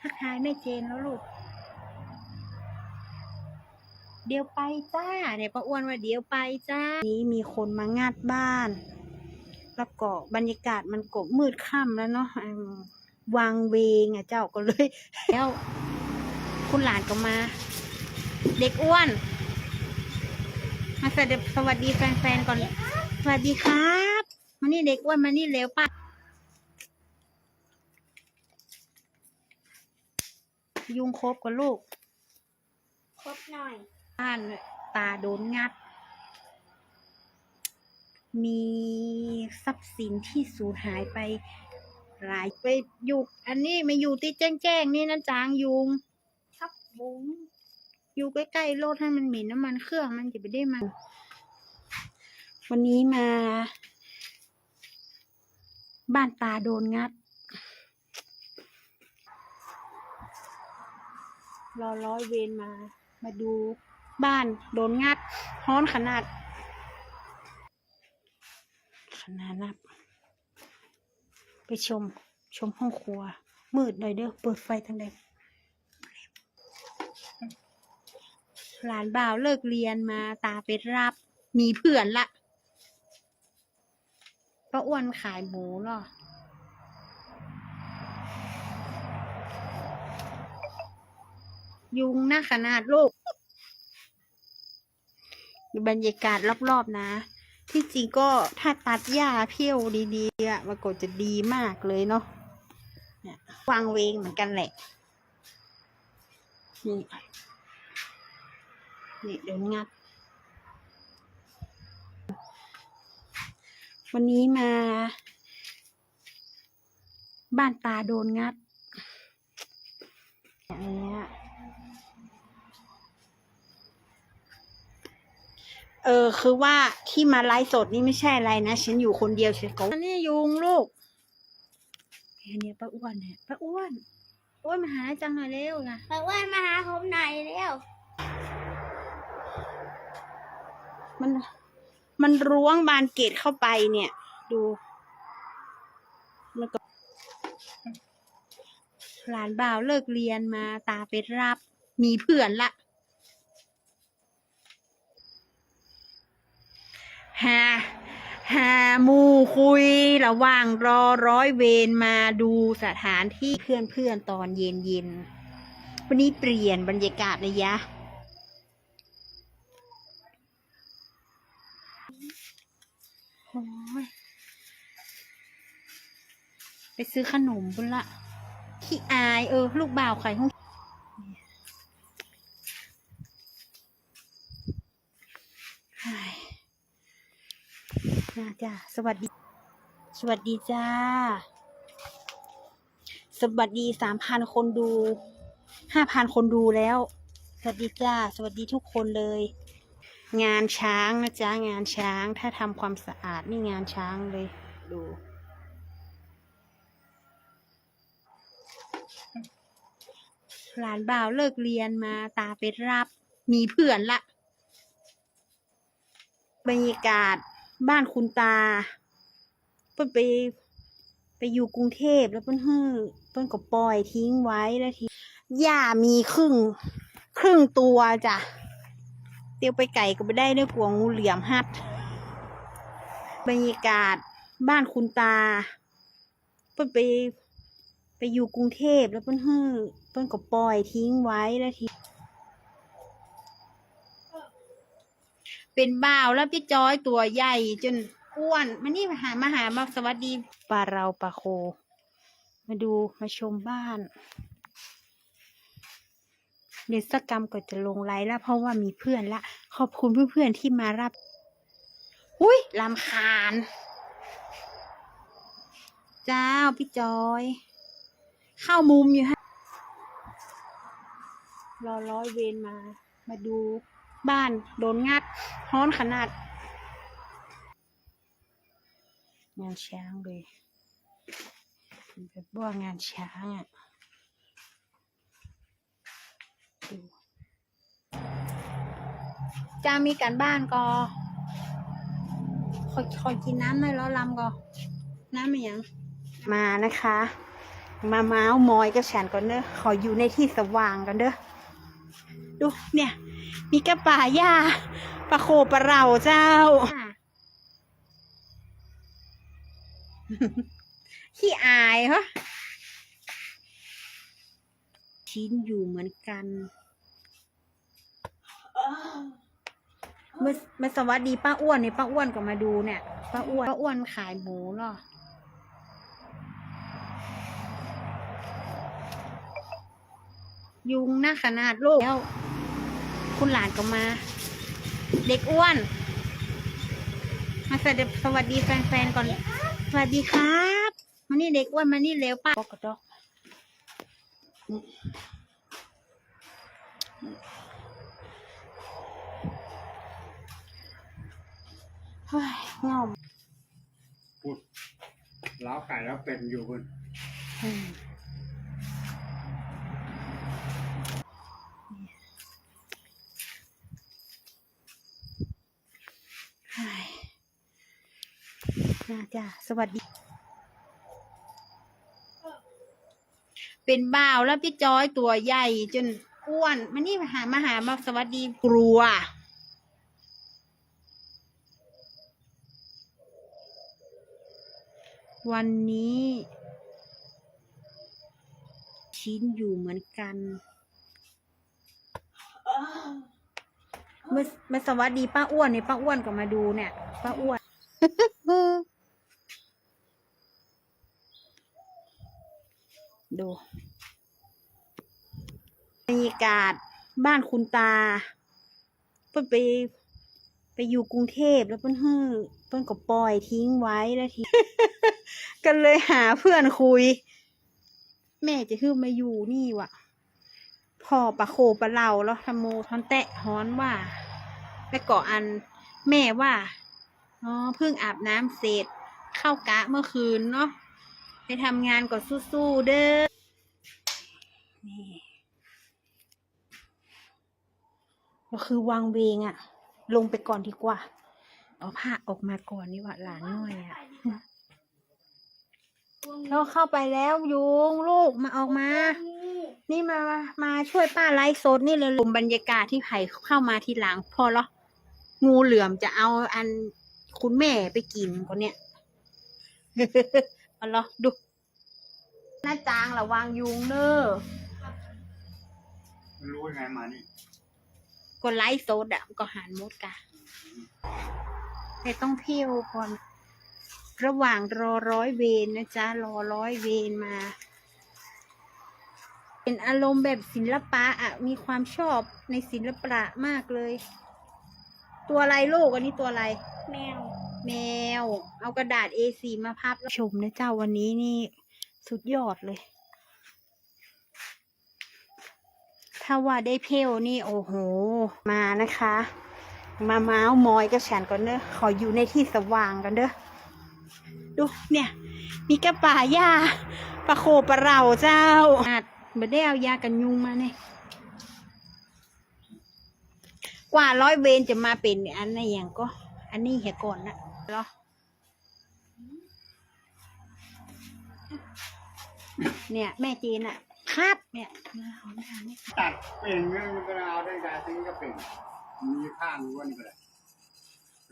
ทักทายแม่เจนแล้วลูก เดี๋ยวไปจ้าเนี่ยป้าอ้วนว่าเดี๋ยวไปจ้า นี้มีคนมางัดบ้าน แล้วก็บรรยากาศมันก็มืดค่ำแล้วเนาะวางเวงอะเจ้าก็เลย แล้ว คุณหลานก็มา เด็กอ้วน มาสวัสดีสวัสดีแฟนๆก่อน สวัสดีครับ มานี่เด็กอ้วนมานี่เร็วป่ะ ยุงครบกับลูก ครบหน่อยบ้านตาโดนงัด มีทรัพย์สินที่สูญหายไป หลายไปอยู่ อันนี้มาอยู่ที่แจ้งๆนี่นะจางยุงครับบุ้งอยู่ใกล้ๆรถให้มันเหม็นน้ำมันเครื่องมันจะไปได้มัน วันนี้มา บ้านตาโดนงัด รอร้อยเวรมา มาดูบ้านโดนงัดฮ้อนขนาด ขนาดนับ ไปชมชมห้องครัว มืดหน่อยเด้อเปิดไฟทางใดหลานบ่าวเลิกเรียนมาตาไปรับ มีเพื่อนละป้าอ้วนขายหมูหรอ ยุงนะขนาดลูกบรรยากาศรอบๆนะ ที่จริงก็ถ้าตัดหญ้าเพี้ยวดีๆอะมันก็จะดีมากเลยเนาะวางเวงเหมือนกันแหละ นี่นี่เดี๋ยวงัด วันนี้มา บ้านตาโดนงัดอย่างเงี้ย เออ คือว่าที่มาไลฟ์สดนี่ไม่ใช่อะไรนะ ฉันอยู่คนเดียวฉันก็อันนี้ยุงลูกอันนี้ป้าอ้วนเนี่ยป้าอ้วนอ้วนมาหาจังหน่อยเร็วนะไปไหว้มาหาผมหน่อยเร็วมัน มันร้วงบานเกตเข้าไปเนี่ย ดูมันก็หลานบ่าวเลิกเรียนมาตาไปรับ มีเพื่อนละ หาหามูคุยระหว่างรอร้อยเวรมาดูสถานที่เพื่อนเพื่อนๆตอนเย็นเย็นๆวันนี้เปลี่ยนบรรยากาศเลยยะโอ้ยไปซื้อขนมบุญละขี้อายเออ ลูกบ่าวไข่ห้อง น่าจ้าสวัสดี สวัสดีจ้า สวัสดีสามพันคนดู ห้าพันคนดูแล้ว สวัสดีจ้า สวัสดีทุกคนเลย งานช้างนะจ๊ะ งานช้าง ถ้าทำความสะอาดนี่งานช้างเลย ดูหลานบ่าวเลิกเรียนมาตาไปรับ มีเพื่อนละบรรยากาศ บ้านคุณตา เพิ่นไป ไปอยู่กรุงเทพแล้วเพิ่นฮื้อเพิ่นก็ปล่อยทิ้งไว้แล้วทีหญ้ามีครึ่ง ครึ่งตัวจ้ะเตียวไปไก่ก็ไม่ได้ด้วยกลัวงูเหลี่ยมหัดบรรยากาศบ้านคุณตา เพิ่นไปไปอยู่กรุงเทพแล้วเพิ่นฮื้อเพิ่นก็ปล่อยทิ้งไว้แล้วที เป็นบ่าวแล้วพี่จอยตัวใหญ่จนอ้วนมานี่มาหามาหามาสวัสดีปลาเราปลาโค มาดูมาชมบ้าน เดยวสกกรรมก็จะลงไลน์แล้วเพราะว่ามีเพื่อนละ ขอบคุณเพื่อนๆที่มารับ อุ้ยลำคาญ เจ้าพี่จอย เข้ามุมอยู่ฮะรอร้อยเวรมา มาดู บ้านโดนงัดฮ้อนขนาดงานช้างเลยเป็นแบบว่างานช้างอะดูจ้ามีการบ้านก็คอยคอยกินน้ำหน่อยแล้วลำก็ น้ำมันยังมานะคะ มาเมาส์มอยกับฉันก่อนเด้อขออยู่ในที่สว่างกันเด้อดูเนี่ย มีกระป่าหญ้าปลาโคปลาเราเจ้าขี้อายเหรอชิ้นอยู่เหมือนกันมามาสวัสดีป้าอ้วนเนี่ยป้าอ้วนก็มาดูเนี่ยป้าอ้วนป้าอ้วนขายหมูเหรอยุงหน้าขนาดโลกแล้ว คุณหลานก็มา เด็กอ้วน มาสวัสดีสวัสดีแฟนๆก่อน สวัสดีครับมานี่เด็กอ้วนมานี่เร็วป้าบอกกระดอกเฮ้ยเงาพูดล้าวไก่แล้วเป็นอยู่บน อืมเฮ้ย น่าจ้ะสวัสดี เป็นบ่าวแล้วพี่จอยตัวใหญ่ จนอ้วนมานี่มาหามาหามาสวัสดีกลัว วันนี้ ชิ้นอยู่เหมือนกันมามาสวัสดีป้าอ้วนเนี่ยป้าอ้วนก็มาดูเนี่ยป้าอ้วน ดูบรรยากาศบ้านคุณตา เพิ่นไปไปอยู่กรุงเทพแล้วเพิ่นฮื้อเพิ่นก็ปล่อยทิ้งไว้แล้วทีก็เลยหาเพื่อนคุย แม่จะฮื้อมาอยู่นี่วะพ่อปะโคปะเหล่าแล้วทำโมทอนแตะฮ้อนว่าไปเกาะอันแม่ว่าอ๋อเพิ่งอาบน้ำเสร็จ เข้ากะเมื่อคืนเนาะ ไปทำงานก็สู้ๆเด้อ นี่ก็คือวางเวงอะลงไปก่อนดีกว่า เอาผ้าออกมาก่อนนี่หว่าหลานน้อยอะเราเข้าไปแล้วยุงลูกมาออกมา นี่มา มาช่วยป้าไลฟ์สดนี่เลยลมบรรยากาศที่ไผ่เข้ามาทีหลังพอเหรองูเหลือมจะเอาอันคุณแม่ไปกินคนเนี้ยเอาเหรอดูหน้าจางระวังยุงเด้อไม่รู้ยังไงมานี่ก็ไลฟ์สดอะก็หันมดกะแต่ต้องเที่ยวก่อน ระหว่างรอร้อยเวรนะจ๊ะ รอร้อยเวรมา เป็นอารมณ์แบบศิลปะอะมีความชอบในศิลปะมากเลย ตัวอะไรลูกอันนี้ตัวอะไร แมว แมว เอากระดาษ A4 มาพับชมนะเจ้าวันนี้นี่สุดยอดเลย ถ้าว่าได้เพลนี่โอ้โห มานะคะ มาเมาส์มอยกับฉันก่อนเด้อขออยู่ในที่สว่างกันเด้อดูเนี่ย มีกระป่าหญ้าปลาโคปลาเราเจ้าอาจไม่ได้เอายากันยุงมาเนี่ยกว่าร้อยเวนจะมาเป็นอันไหนอย่างก็ อันนี้เหียก่อนนะ เหรอเนี่ยแม่จีนอะครับเนี่ยมาหอมทางนี่ตัดเป็นเรื่องมันก็เอาได้ดาทิ้งก็เป็นมีข้างอ้วนก็เลย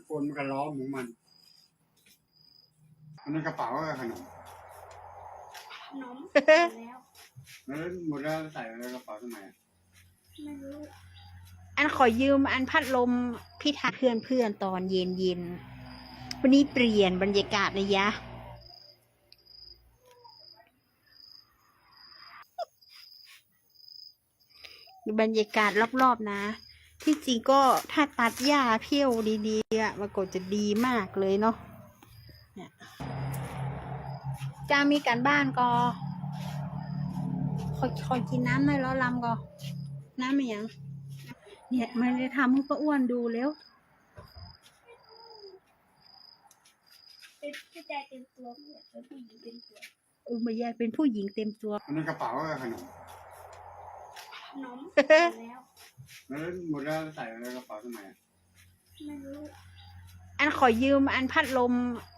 คนมันก็ล้อมของมันอันนั้นกระเป๋าก็ขนมขนมแล้วแล้วหมดแล้วใส่ในกระเป๋าทำไมอะไม่รู้อันขอยืมอันพัดลมพี่ทักเพื่อนเพื่อนๆตอนเย็นเย็นๆ วันนี้เปลี่ยนบรรยากาศเลยยะ บรรยากาศรอบๆนะ ที่จริงก็ถ้าตัดหญ้าเพี้ยวดีๆอะมันก็จะดีมากเลยเนาะเนี่ยจะมีการบ้านก็คอยคอยกินน้ำหน่อยแล้วลำก็ น้ำอะไรยัง เนี่ยมันจะทำให้ป้าอ้วนดูแล้ว เป็นผู้ชายเต็มตัวไม่อยากเป็นผู้หญิงเต็มตัวอุมายายเป็นผู้หญิงเต็มตัว อันนั้นกระเป๋าก็ขนมขนมแล้วแล้วหมดแล้วใส่ในกระเป๋าทำไมอะไม่รู้อันขอยืมอันพัดลม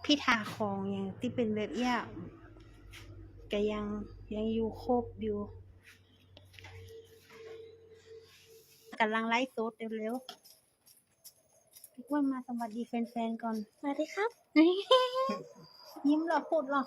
พี่ทาคองอย่างที่เป็นแบบเนี้ยก็ยังยังอยู่ครบอยู่กำลังไลฟ์สดเร็วๆ พี่อ้วนมาสวัสดีแฟนๆก่อนสวัสดีครับ ยิ้มเหรอพูดเหรอ